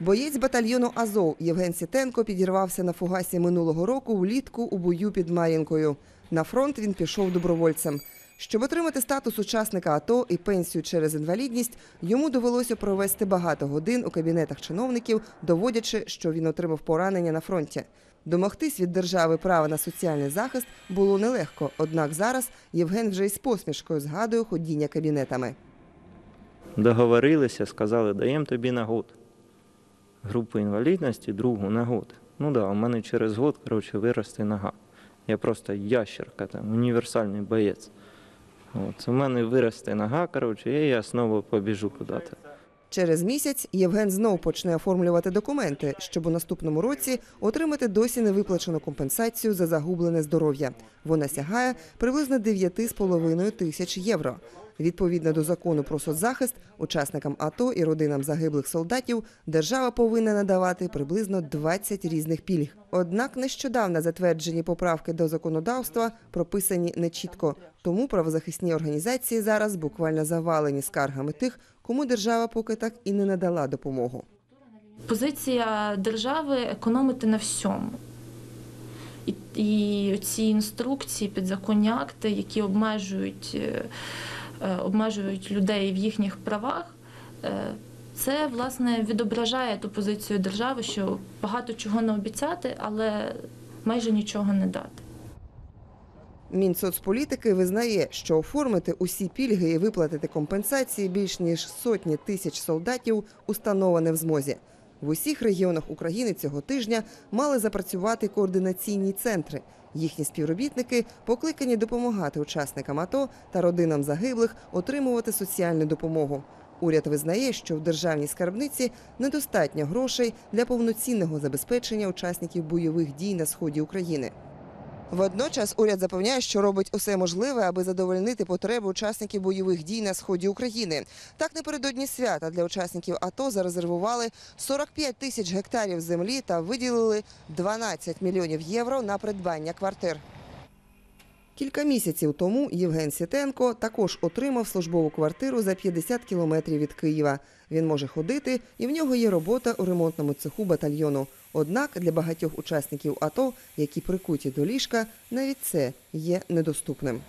Боєць батальйону Азов Євген Сітенко підірвався на фугасі минулого року влітку у бою під Мар'їнкою. На фронт він пішов добровольцем. Щоб отримати статус учасника АТО і пенсію через інвалідність, йому довелося провести багато годин у кабінетах чиновників, доводячи, що він отримав поранення на фронті. Домогтись від держави права на соціальний захист було нелегко. Однак зараз Євген вже із посмішкою згадує ходіння кабінетами. Договорилися, сказали, даємо тобі на год. Групу інвалідності, другу на год. Ну да, у мене через год, коротше, виросте нога. Я просто ящерка, там, універсальний боєць. От, у мене виросте нога, коротше, і я знову побіжу куди-то. Через місяць Євген знов почне оформлювати документи, щоб у наступному році отримати досі невиплачену компенсацію за загублене здоров'я. Вона сягає приблизно 9,5 тисяч євро. Відповідно до закону про соцзахист, учасникам АТО і родинам загиблих солдатів держава повинна надавати приблизно 20 різних пільг. Однак нещодавно затверджені поправки до законодавства прописані нечітко. Тому правозахисні організації зараз буквально завалені скаргами тих, кому держава поки так і не надала допомогу. Позиція держави економити на всьому. І, ці інструкції, підзаконні акти, які обмежують, е, обмежують людей в їхніх правах, е, це власне відображає ту позицію держави, що багато чого не обіцяти, але майже нічого не дати. Мінсоцполітики визнає, що оформити усі пільги і виплатити компенсації більш ніж сотні тисяч солдатів установлене в змозі. В усіх регіонах України цього тижня мали запрацювати координаційні центри. Їхні співробітники покликані допомагати учасникам АТО та родинам загиблих отримувати соціальну допомогу. Уряд визнає, що в державній скарбниці недостатньо грошей для повноцінного забезпечення учасників бойових дій на сході України. Водночас уряд запевняє, що робить усе можливе, аби задовольнити потреби учасників бойових дій на сході України. Так напередодні свята для учасників АТО зарезервували 45 тисяч гектарів землі та виділили 12 мільйонів євро на придбання квартир. Кілька місяців тому Євген Сітенко також отримав службову квартиру за 50 кілометрів від Києва. Він може ходити, і в нього є робота у ремонтному цеху батальйону. Однак для багатьох учасників АТО, які прикуті до ліжка, навіть це є недоступним.